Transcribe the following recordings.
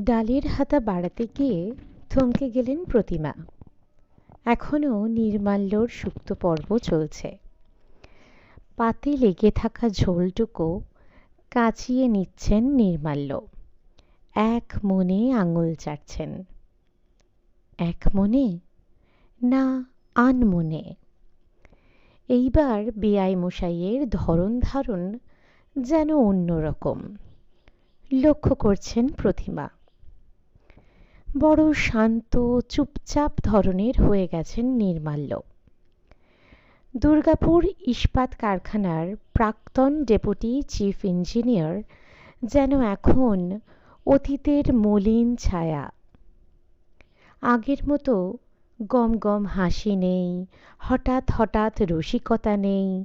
ডালের হাতা বাড়াতে গিয়ে থমকে গেলেন প্রতিমা। এখনও নির্মাল্যর সুক্ত পর্ব চলছে। পাতে লেগে থাকা ঝোলটুকু কাচিয়ে নিচ্ছেন নির্মাল্য। এক মনে আঙুল চাটছেন। এক মনে? না আনমনে এইবার বেআই মশাইয়ের ধরন ধারণ যেন অন্যরকম লক্ষ্য করছেন প্রতিমা। বড় শান্ত, চুপচাপ ধরনের হয়ে গেছেন নির্মাল্য। দুর্গাপুর ইস্পাত কারখানার প্রাক্তন ডেপুটি চিফ ইঞ্জিনিয়ার যেন এখন অতীতের মলিন ছায়া। আগের মতো গম গম হাসি নেই, হঠাৎ হঠাৎ রসিকতা নেই,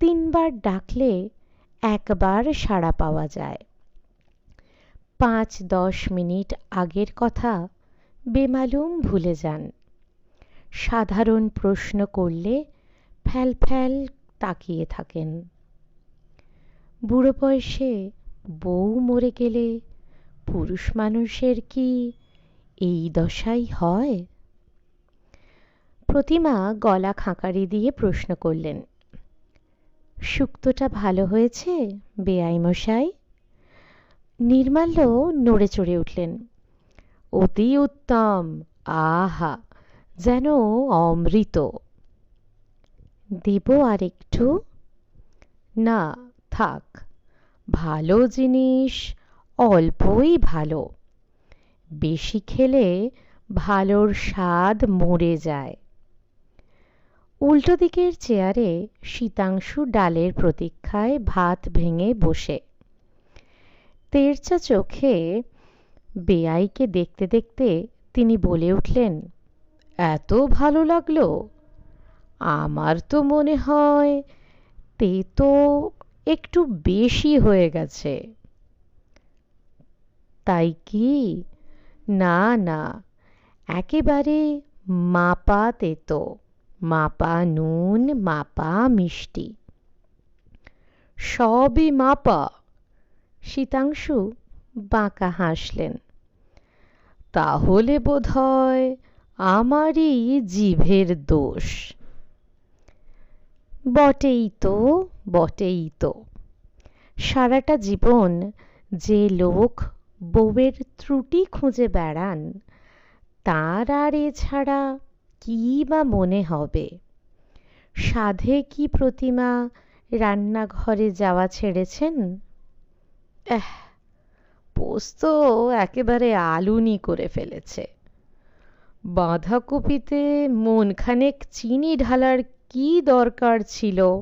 তিনবার ডাকলে একবার সাড়া পাওয়া যায়। পাঁচ দশ মিনিট আগের কথা বেমালুম ভুলে যান। সাধারণ প্রশ্ন করলে ফ্যাল ফ্যাল তাকিয়ে থাকেন। বুড়ো বয়সে বউ মরে গেলে পুরুষ মানুষের কি এই দশাই হয়? প্রতিমা গলা খাঁকারি দিয়ে প্রশ্ন করলেন শুক্তটা ভালো হয়েছে বেআই মশাই নির্মাল্য নড়ে চড়ে উঠলেন। অতি উত্তম, আহা, যেন অমৃত। দেব আর একটু না, থাক, ভালো জিনিস অল্পই ভালো। বেশি খেলে ভালোর স্বাদ মরে যায়। উল্টো দিকের চেয়ারে শীতাংশু ডালের প্রতীক্ষায় ভাত ভেঙে বসে। তেরচা চোখে বেআইকে দেখতে দেখতে তিনি বলে উঠলেন, এত ভালো লাগল। আমার তো মনে হয় তে তো একটু বেশি হয়ে গেছে। তাই কি? না না, একেবারে মাপা তেতো মাপা নুন, মাপা মিষ্টি। সবই মাপা। শীতাংশু বাঁকা হাসলেন। তাহলে বোধ হয় আমারই জিভের দোষ। বটেই তো বটেই তো। সারাটা জীবন যে লোক বউয়ের ত্রুটি খুঁজে বেড়ান, তার আর এছাড়া কী বা মনে হবে? সাধে কি প্রতিমা রান্নাঘরে যাওয়া ছেড়েছেন? এহ, পোস্ত একেবারে আলুনি করে ফেলেছে। বাঁধাকপিতে মনখানেক চিনি ঢালার কি দরকার ছিল?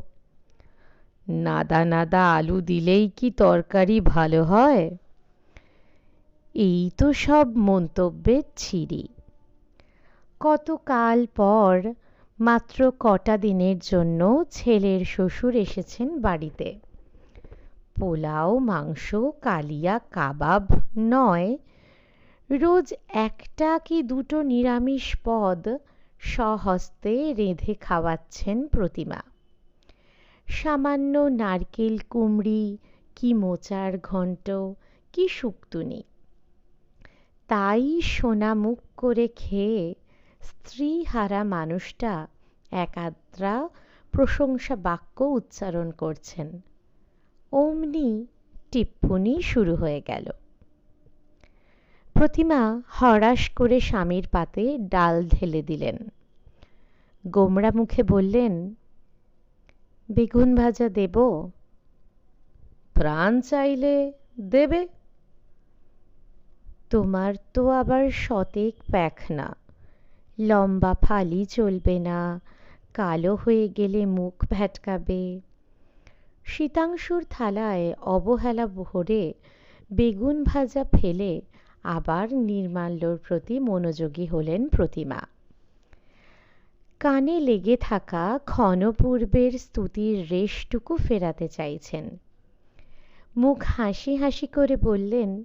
নাদা নাদা আলু দিলেই কি তরকারি ভালো হয়? এই তো সব মন্তব্যের ছিরি। কতকাল পর মাত্র কটা দিনের জন্য ছেলের শ্বশুর এসেছেন বাড়িতে। পোলাও, মাংস, কালিয়া, কাবাব নয়। রোজ একটা কি দুটো নিরামিষ পদ স্বহস্তে রেঁধে খাওয়াচ্ছেন প্রতিমা। সামান্য নারকেল কুমড়ি, কি মোচার ঘণ্ট, কি শুক্তুনি। তাই সোনা মুখ করে খেয়ে স্ত্রী হারা মানুষটা একাদ্রা প্রশংসা বাক্য উচ্চারণ করছেন। অমনি টিপ্পনি শুরু হয়ে গেল। প্রতিমা হরাস করে স্বামীর পাতে ডাল ঢেলে দিলেন। গোমরা মুখে বললেন, বেগুন ভাজা দেব? প্রাণ চাইলে দেবে। তোমার তো আবার শতেক প্যাখনা। লম্বা ফালি চলবে না, কালো হয়ে গেলে মুখ ভ্যাটকাবে। শীতাংশুর থালায় অবহেলা ভরে বেগুন ভাজা ফেলে আবার নির্মাল্যর প্রতি মনোযোগী হলেন প্রতিমা। কানে লেগে থাকা ক্ষণপূর্বের স্তুতির রেশটুকু ফেরাতে চাইছেন। মুখ হাসি হাসি করে বললেন,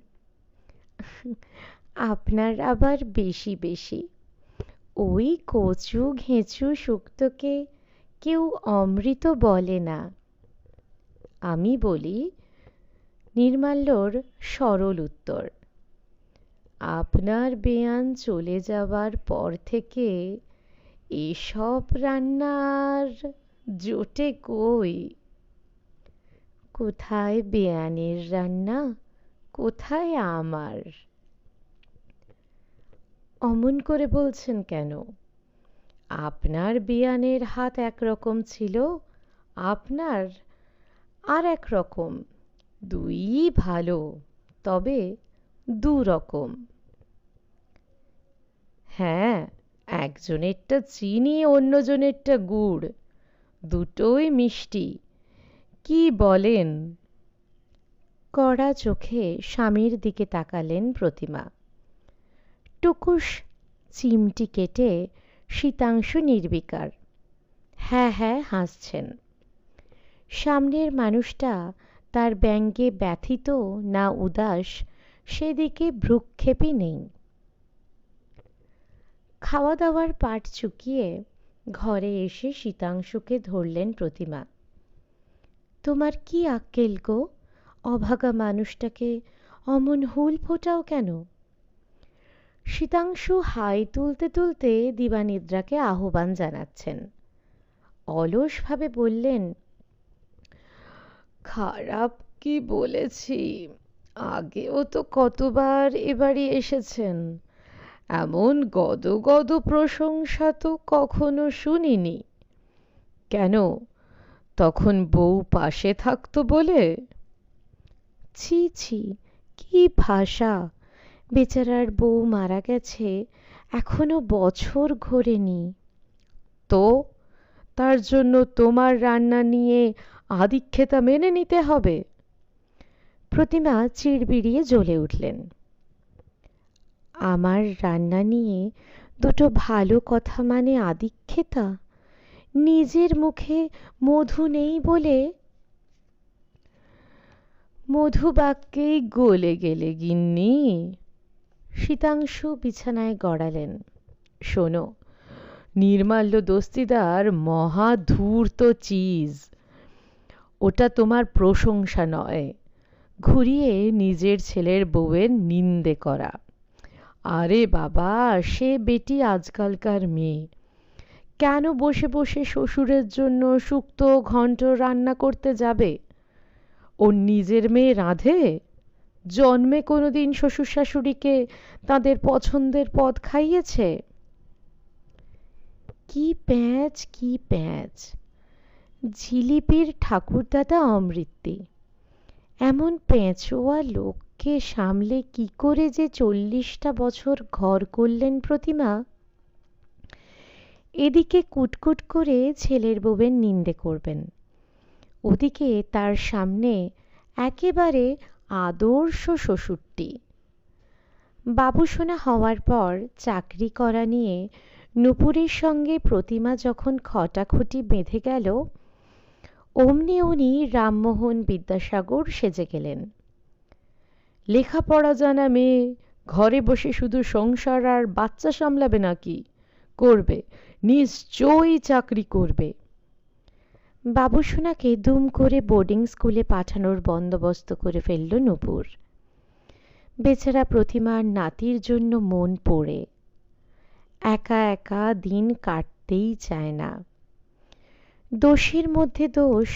আপনার আবার বেশি বেশি। ওই কচু ঘেঁচু শুক্তোকে কেউ অমৃত বলে না। আমি বলি, নির্মাল্যর সরল উত্তর। আপনার বেয়ান চলে যাবার পর থেকে এসব রান্নার জোটে কই? কোথায় বেয়ানের রান্না? কোথায় আমার? অমন করে বলছেন কেন? আপনার বেয়ানের হাত একরকম ছিল, আপনার আর এক রকম। দুইই ভালো, তবে দু রকম। হ্যাঁ একজনেরটা চিনি, অন্যজনেরটা গুড়। দুটোই মিষ্টি। কি বলেন? কড়া চোখে স্বামীর দিকে তাকালেন প্রতিমা। টুকুস চিমটি কেটে শীতাংশু নির্বিকার। হ্যাঁ হ্যাঁ হাসছেন। সামনের মানুষটা তার ব্যঙ্গে ব্যথিত না উদাস, সেদিকে ভ্রুক্ষেপই নেই। খাওয়া দাওয়ার পাট চুকিয়ে ঘরে এসে শীতাংশুকে ধরলেন প্রতিমা। তোমার কি আক্কেল গো? অভাগা মানুষটাকে অমন হুল ফোটাও কেন? শীতাংশু হাই তুলতে তুলতে দিবানিদ্রাকে আহ্বান জানাচ্ছেন। অলসভাবে বললেন খারাপ কি বলেছি? আগেও তো কতবার এ বাড়ি এসেছেন। এমন গদ গদ প্রশংসা তো কখনো শুনিনি। কেন? তখন বউ পাশে থাকতো বলে? ছি ছি, কি ভাষা। বেচারার বউ মারা গেছে, এখনও বছর ঘোরেনি। তো? তার জন্য তোমার রান্না নিয়ে আদিক্ষেতা মেনে নিতে হবে। প্রতিমা চিড়বিড়িয়ে জ্বলে উঠলেন। আমার রান্না নিয়ে দুটো ভালো কথা মানে আদিক্ষেতা? নিজের মুখে মধু নেই বলে? মধু বাক্যেই গলে গেলে গিন্নি। শীতাংশু বিছানায় গড়ালেন। শোনো, নির্মাল্য দস্তিদার মহা ধূর্ত চিজ। ওটা তোমার প্রশংসা নয়। ঘুরিয়ে নিজের ছেলের বউয়ের নিন্দে করা। আরে বাবা, সে বেটি আজকালকার মেয়ে। কেন বসে বসে শ্বশুরের জন্য শুক্ত ঘন্ট রান্না করতে যাবে? ওর নিজের মেয়ে রাঁধে? জন্মে কোনো দিন শ্বশুর শাশুড়িকে তাদের পছন্দের পদ খাইয়েছে? কি প্যাঁচ কি প্যাঁচ। ঝিলিপির ঠাকুরদাদা অমৃত্যি এমন পেঁচোয়া লোককে সামলে কি করে যে চল্লিশটা বছর ঘর করলেন প্রতিমা? এদিকে কুটকুট করে ছেলের বউয়ের নিন্দে করবেন। ওদিকে তার সামনে একেবারে আদর্শ শ্বশুরটি। বাবুসোনা হওয়ার পর চাকরি করা নিয়ে নুপুরের সঙ্গে প্রতিমা যখন খটাখটি বেঁধে গেল অমনি উনি রামমোহন বিদ্যাসাগর সেজে গেলেন। লেখাপড়া জানা মেয়ে, ঘরে বসে শুধু সংসার আর বাচ্চা সামলাবে নাকি? করবে নিশ্চয়ই চাকরি করবে। বাবুসোনাকে দুম করে বোর্ডিং স্কুলে পাঠানোর বন্দোবস্ত করে ফেলল নূপুর। বেচারা প্রতিমার নাতির জন্য মন পড়ে। একা একা দিন কাটতেই চায় না। দোষের মধ্যে দোষ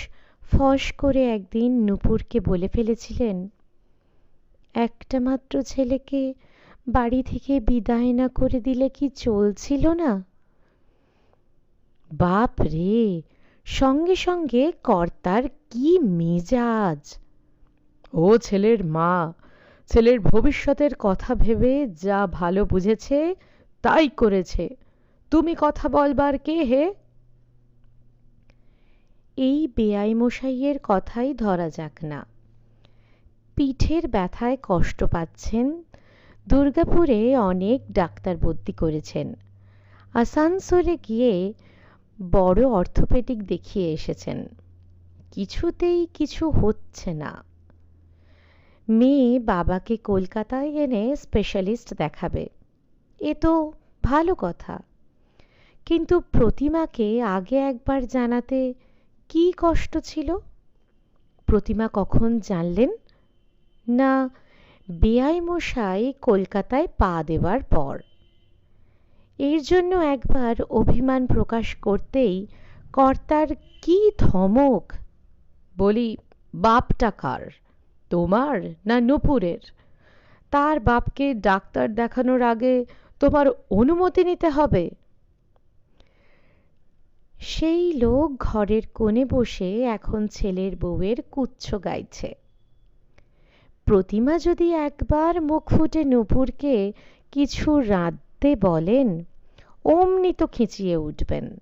ফস করে একদিন নূপুরকে বলে ফেলেছিলেন, একটা মাত্র ছেলেকে বাড়ি থেকে বিদায় না করে দিলে কি চলছিল না? বাপ রে, সঙ্গে সঙ্গে কর্তার কি মেজাজ? ও ছেলের মা, ছেলের ভবিষ্যতের কথা ভেবে যা ভালো বুঝেছে তাই করেছে। তুমি কথা বলবার কে হে? এই বেআই মশাইয়ের কথাই ধরা যাক না। পিঠের ব্যথায় কষ্ট পাচ্ছেন। দুর্গাপুরে অনেক ডাক্তার ভর্তি করেছেন। আসানসোলে গিয়ে বড় অর্থোপেডিক দেখিয়ে এসেছেন। কিছুতেই কিছু হচ্ছে না। মেয়ে বাবাকে কলকাতায় এনে স্পেশালিস্ট দেখাবে। এ তো ভালো কথা। কিন্তু প্রতিমাকে আগে একবার জানাতে কি কষ্ট ছিল? প্রতিমা কখন জানলেন? না, বেআই মশাই কলকাতায় পা দেবার পর। এর জন্য একবার অভিমান প্রকাশ করতেই কর্তার কি ধমক? বলি, বাপটা কার? তোমার না নুপুরের? তার বাপকে ডাক্তার দেখানোর আগে তোমার অনুমতি নিতে হবে। সেই লোক ঘরের কোণে বসে এখন ছেলের বউয়ের কুচ্ছ গাইছে। প্রতিমা যদি একবার মুখ ফুটে নূপুরকে কিছু রাঁধতে বলেন, অমনি তো খিঁচিয়ে উঠবেন।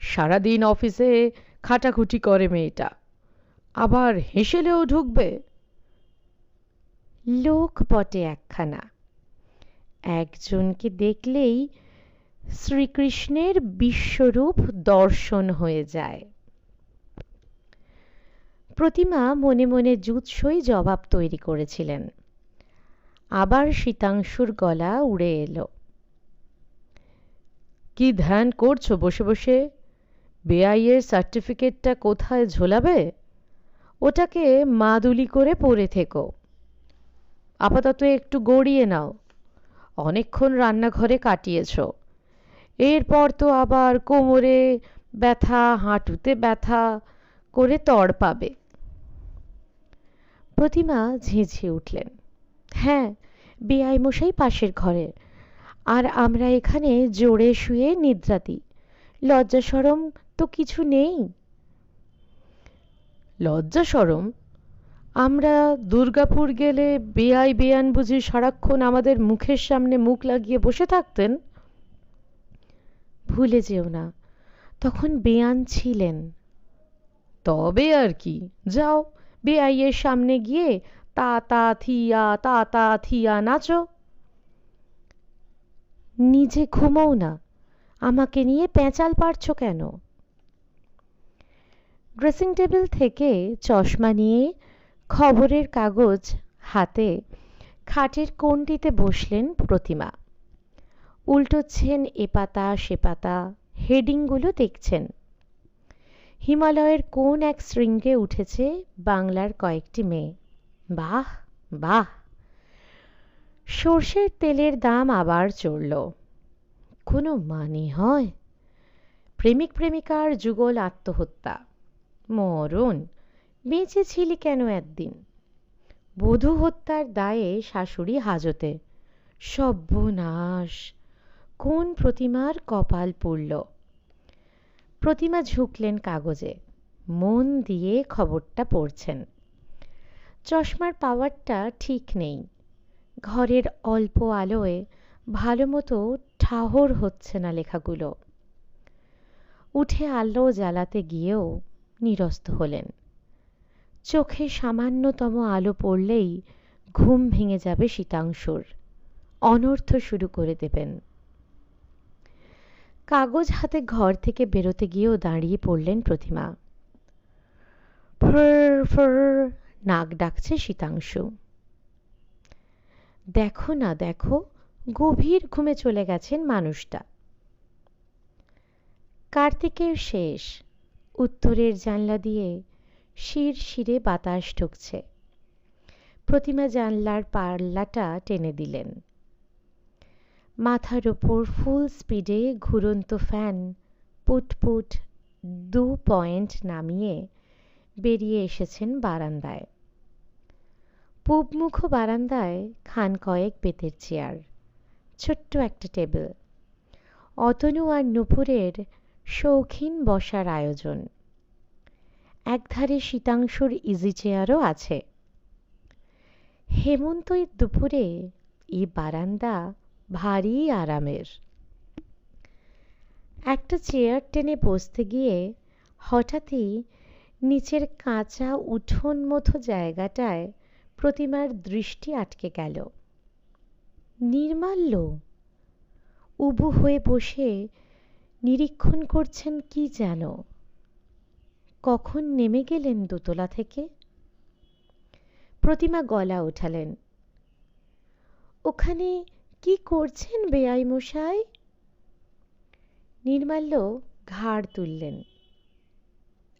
সারাদিন অফিসে খাটাখুটি করে মেয়েটা, আবার হেসেলেও ঢুকবে। লোক বটে একখানা। একজনকে দেখলেই শ্রীকৃষ্ণের বিশ্বরূপ দর্শন হয়ে যায়। প্রতিমা মনে মনে জুৎসই জবাব তৈরি করেছিলেন। আবার শীতাংশুর গলা উড়ে এলো। কি ধ্যান করছ বসে বসে? বেআইয়ের সার্টিফিকেটটা কোথায় ঝোলাবে? ওটাকে মাদুলি করে পরে থেকো। আপাতত একটু গড়িয়ে নাও। অনেকক্ষণ রান্নাঘরে কাটিয়েছ। এরপর তো আবার কোমরে ব্যথা, হাঁটুতে ব্যথা করে তর পাবে। প্রতিমা ঝেঁঝে উঠলেন। হ্যাঁ বেআই মশাই পাশের ঘরে। আর আমরা এখানে জোরে শুয়ে নিদ্রা দিই লজ্জা সরম তো কিছু নেই। লজ্জা সরম? আমরা দুর্গাপুর গেলে বেআই বেয়ান বুঝি সারাক্ষণ আমাদের মুখের সামনে মুখ লাগিয়ে বসে থাকতেন? ভুলে যেও না। তখন বেয়ান ছিলেন। তবে আর কি, যাও বেআইয়ের সামনে গিয়ে তা তা থিয়া, তা তা থিয়া নাচো। নিজে ঘুমোও না, আমাকে নিয়ে পেঁচাল পারছ কেন? ড্রেসিং টেবিল থেকে চশমা নিয়ে খবরের কাগজ হাতে খাটের কোণটিতে বসলেন প্রতিমা। উল্টোচ্ছেন এ পাতা, সে পাতা, হেডিংগুলো দেখছেন। হিমালয়ের কোন এক শৃঙ্গে উঠেছে বাংলার কয়েকটি মেয়ে। বাহ বাহ! সর্ষের তেলের দাম আবার চড়ল। কোনো মানে হয়? প্রেমিক প্রেমিকার যুগল আত্মহত্যা। মরণ! বেঁচে ছিলি কেন একদিন? বধূ হত্যার দায়ে শাশুড়ি হাজতে। সর্বনাশ কোন প্রতিমার কপাল পড়ল? প্রতিমা ঝুঁকলেন কাগজে, মন দিয়ে খবরটা পড়ছেন। চশমার পাওয়ারটা ঠিক নেই, ঘরের অল্প আলোয় ভালো মতো ঠাহর হচ্ছে না লেখাগুলো। উঠে আলো জ্বালাতে গিয়েও নিরস্ত হলেন। চোখে সামান্যতম আলো পড়লেই ঘুম ভেঙে যাবে শীতাংশুর, অনর্থ শুরু করে দেবেন। কাগজ হাতে ঘর থেকে বেরোতে গিয়েও দাঁড়িয়ে পড়লেন প্রতিমা। ফর ফর নাক ডাকছে শীতাংশু। দেখো না, দেখো, গভীর ঘুমে চলে গেছেন মানুষটা। কার্তিকের শেষ, উত্তরের জানলা দিয়ে শির শিরে বাতাস ঢুকছে। প্রতিমা জানলার পাল্লাটা টেনে দিলেন। মাথার ওপর ফুল স্পিডে ঘুরন্ত ফ্যান পুটপুট দু পয়েন্ট নামিয়ে বেরিয়ে এসেছেন বারান্দায়। পূবমুখ বারান্দায় খান কয়েক বেতের চেয়ার ছোট্ট একটা টেবিল অতনু আর নুপুরের শৌখিন বসার আয়োজন। একধারে শীতাংশুর ইজি চেয়ারও আছে। হেমন্তই দুপুরে এই বারান্দা ভারী আরামের। একটা চেয়ার টেনে বসতে গিয়ে হঠাৎই নিচের কাঁচা উঠোন মতো জায়গাটায় প্রতিমার দৃষ্টি আটকে গেল। নির্মাল্য? উবু হয়ে বসে নিরীক্ষণ করছেন কি যেন। কখন নেমে গেলেন দোতলা থেকে? প্রতিমা গলা ওঠালেন। ওখানে কি করছেন বেআই মশাই? নির্মাল্য ঘাড় তুললেন।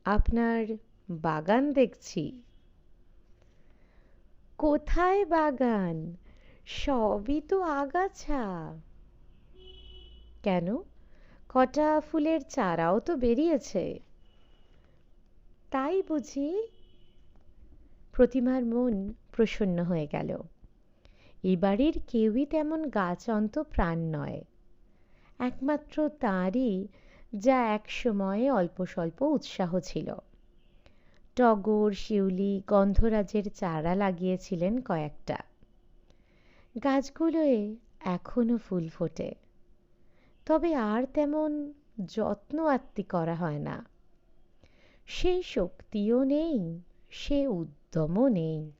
আপনার বাগান দেখছি। কোথায় বাগান? সবই তো আগাছা। কেন? কটা ফুলের চারাও তো বেরিয়েছে। তাই বুঝি? প্রতিমার মন প্রসন্ন হয়ে গেল। এ বাড়ির কেউই তেমন গাছ অন্ত প্রাণ নয়। একমাত্র তাঁরই যা এক সময়ে অল্প স্বল্প উৎসাহ ছিল। টগর, শিউলি, গন্ধরাজের চারা লাগিয়েছিলেন কয়েকটা। গাছগুলোয় এখনও ফুল ফোটে। তবে আর তেমন যত্ন আত্তি করা হয় না। সেই শক্তিও নেই, সে উদ্যমও নেই।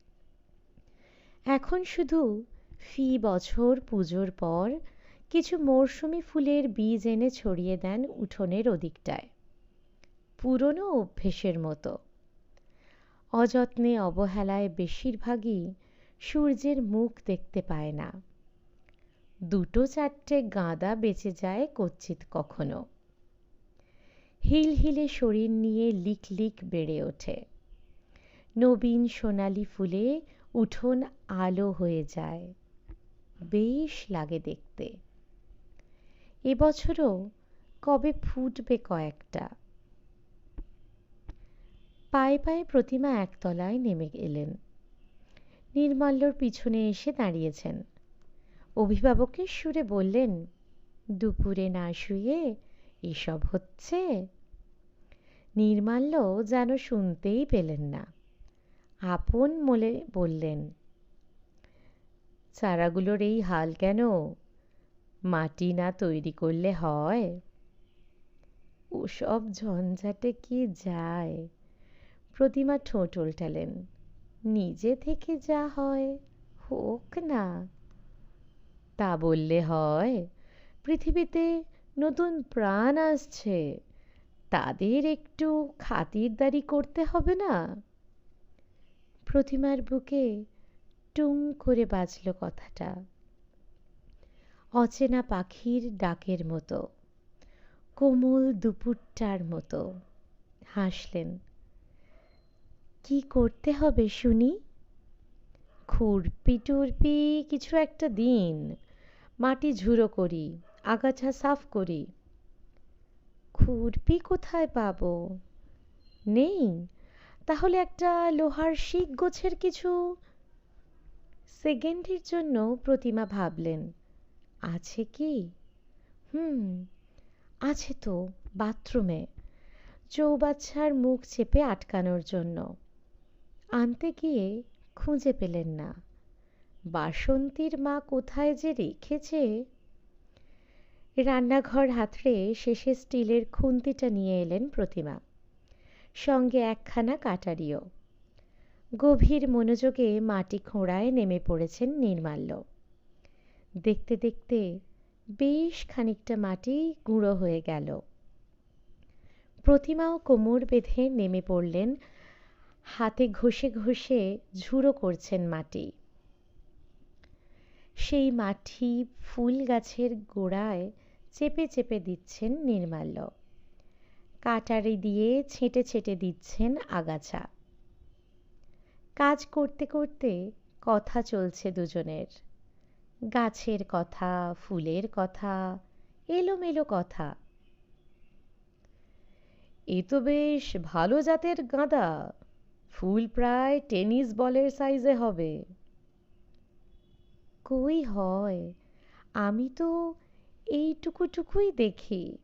এখন শুধু ফি বছর পুজোর পর কিছু মরশুমি ফুলের বীজ এনে ছড়িয়ে দেন উঠোনের ওদিকটায়। পুরনো অভ্যেসের মতো। অযত্নে অবহেলায় বেশিরভাগই সূর্যের মুখ দেখতে পায় না। দুটো চারটে গাঁদা বেঁচে যায় কচ্ছিত কখনো। হিলহিলে শরীর নিয়ে লিক লিক বেড়ে ওঠে। নবীন সোনালি ফুলে উঠোন আলো হয়ে যায়। বেশ লাগে দেখতে। এবছরও কবে ফুটবে কয়েকটা? পায়ে পায়ে প্রতিমা একতলায় নেমে এলেন। নির্মাল্যর পিছনে এসে দাঁড়িয়েছেন। অভিভাবকের সুরে বললেন, দুপুরে না শুয়ে এসব হচ্ছে? নির্মাল্য যেন শুনতেই পেলেন না। আপন মলে বললেন চারাগুলোর এই হাল কেন? মাটি না তৈরি করলে হয়? ওসব ঝঞ্ঝাটে কি যায়? প্রতিমা ঠোঁট উল্টালেন, নিজে থেকে যা হয়, হোক না। তা বললে হয়, পৃথিবীতে নতুন প্রাণ আসছে, তাদের একটু খাতিরদারি করতে হবে না? প্রতিমার বুকে টুং করে বাজল কথাটা। অচেনা পাখির ডাকের মতো, কোমল দুপুরটার মতো হাসলেন। কি করতে হবে শুনি? খুরপি টুরপি কিছু একটা দিন, মাটি ঝুড়ো করি, আগাছা সাফ করি। খুরপি কোথায় পাবো? নেই, তাহলে একটা লোহার শিক গোছের কিছু সেকেন্ডের জন্য প্রতিমা ভাবলেন। আছে কি? হুম, আছে তো, বাথরুমে। চৌবাচ্চার মুখ চেপে আটকানোর জন্য। আনতে গিয়ে খুঁজে পেলেন না। বাসন্তীর মা কোথায় যে রেখেছে? রান্নাঘর হাতড়ে শেষে স্টিলের খুন্তিটা নিয়ে এলেন প্রতিমা। সঙ্গে একখানা কাটারিও। গভীর মনোযোগে মাটি খোঁড়ায় নেমে পড়েছেন নির্মাল্য। দেখতে দেখতে বেশ খানিকটা মাটি গুঁড়ো হয়ে গেল। প্রতিমাও কোমর বেঁধে নেমে পড়লেন, হাতে ঘষে ঘষে ঝুড়ো করছেন মাটি। সেই মাটি ফুল গাছের গোড়ায় চেপে চেপে দিচ্ছেন নির্মাল্য। কাটারি দিয়ে ছেঁটে ছেঁটে দিচ্ছেন আগাছা। কাজ করতে করতে কথা চলছে দুজনের। গাছের কথা, ফুলের কথা, এলোমেলো কথা। এ তো বেশ ভালো জাতের গাঁদা। ফুল প্রায় টেনিস বলের সাইজে হবে। কই হয়? আমি তো এইটুকু টুকুই দেখি।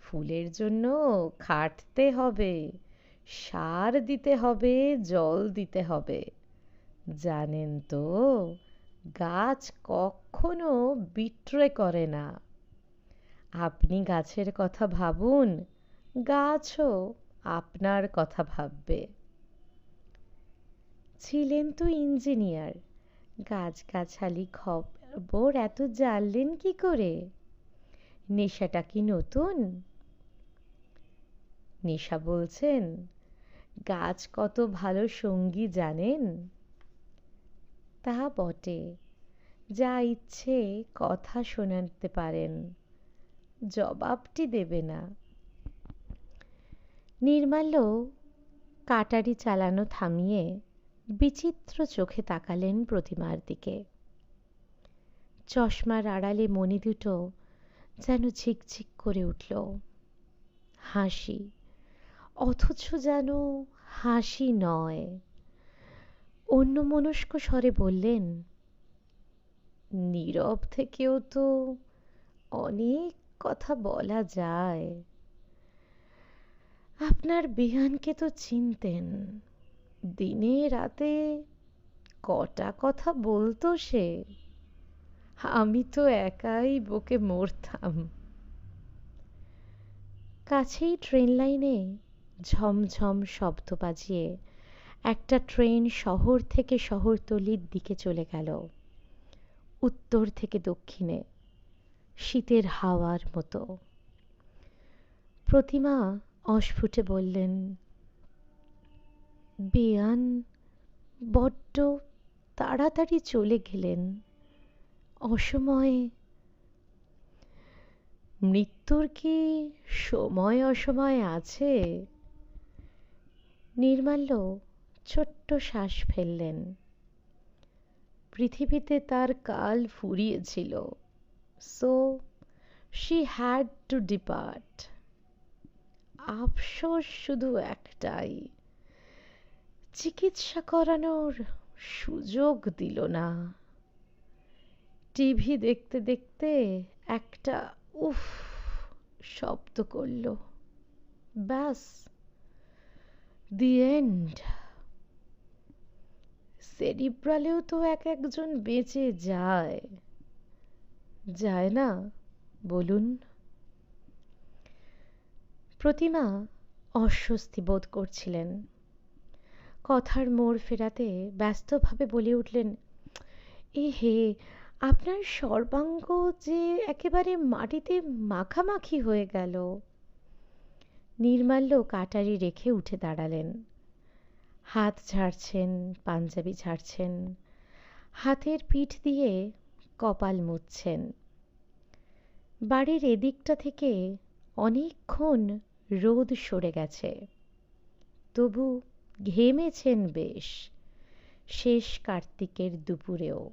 ফুলের জন্য খাটতে হবে। সার দিতে হবে, জল দিতে হবে। জানেন তো, গাছ কখনো বিট্রে করে না। আপনি গাছের কথা ভাবুন, গাছও আপনার কথা ভাববে। ছিলেন তো ইঞ্জিনিয়ার, গাছগাছালি খবর এত জানলেন কি করে? নেশাটা কি নতুন? নেশা বলছেন, গাছ কত ভালো সঙ্গী জানেন? তা বটে, যা ইচ্ছে কথা শোনাতে পারেন, জবাবটি দেবে না। নির্মাল্য কাটারি চালানো থামিয়ে বিচিত্র চোখে তাকালেন প্রতিমার দিকে। চশমার আড়ালে মণি দুটো যেন ঝিকঝিক করে উঠল। হাসি অথচ যেন হাসি নয়। অন্যমনস্ক স্বরে বললেন, নীরব থেকেও তো অনেক কথা বলা যায়। আপনার বিহানকে তো চিনতেন। দিনে রাতে কটা কথা বলতো সে। আমি তো একাই বকে মরতাম। কাছেই ট্রেন লাইনে ঝমঝম শব্দ বাজিয়ে একটা ট্রেন শহর থেকে শহরতলির দিকে চলে গেল। উত্তর থেকে দক্ষিণে, শীতের হাওয়ার মতো। প্রতিমা অস্ফুটে বললেন, বেয়ান, বড্ড তাড়াতাড়ি চলে গেলেন। অসময়ে মৃত্যুর কি সময় অসময় আছে? নির্মাল্য ছোট্ট শ্বাস ফেললেন। পৃথিবীতে তার কাল ফুরিয়েছিল। So she had to depart আফসোস শুধু একটাই, চিকিৎসা করানোর সুযোগ দিল না। টিভি দেখতে দেখতে একটা উফ শব্দ করল। ব্যাস। দি এন্ড সেরিব্রালেও তো এক একজন বেঁচে যায়। যায় না? বলুন। প্রতিমা অস্বস্তি বোধ করছিলেন। কথার মোড় ফেরাতে ব্যস্তভাবে বলে উঠলেন, এ হে, আপনার সর্বাঙ্গ যে একেবারে মাটিতে মাখামাখি হয়ে গেল। নির্মাল্য কাটারি রেখে উঠে দাঁড়ালেন। হাত ঝাড়ছেন, পাঞ্জাবি ঝাড়ছেন, হাতের পিঠ দিয়ে কপাল মুছছেন। বাড়ির এদিকটা থেকে অনেকক্ষণ রোদ সরে গেছে। তবু ঘেমেছেন বেশ, শেষ কার্তিকের দুপুরেও।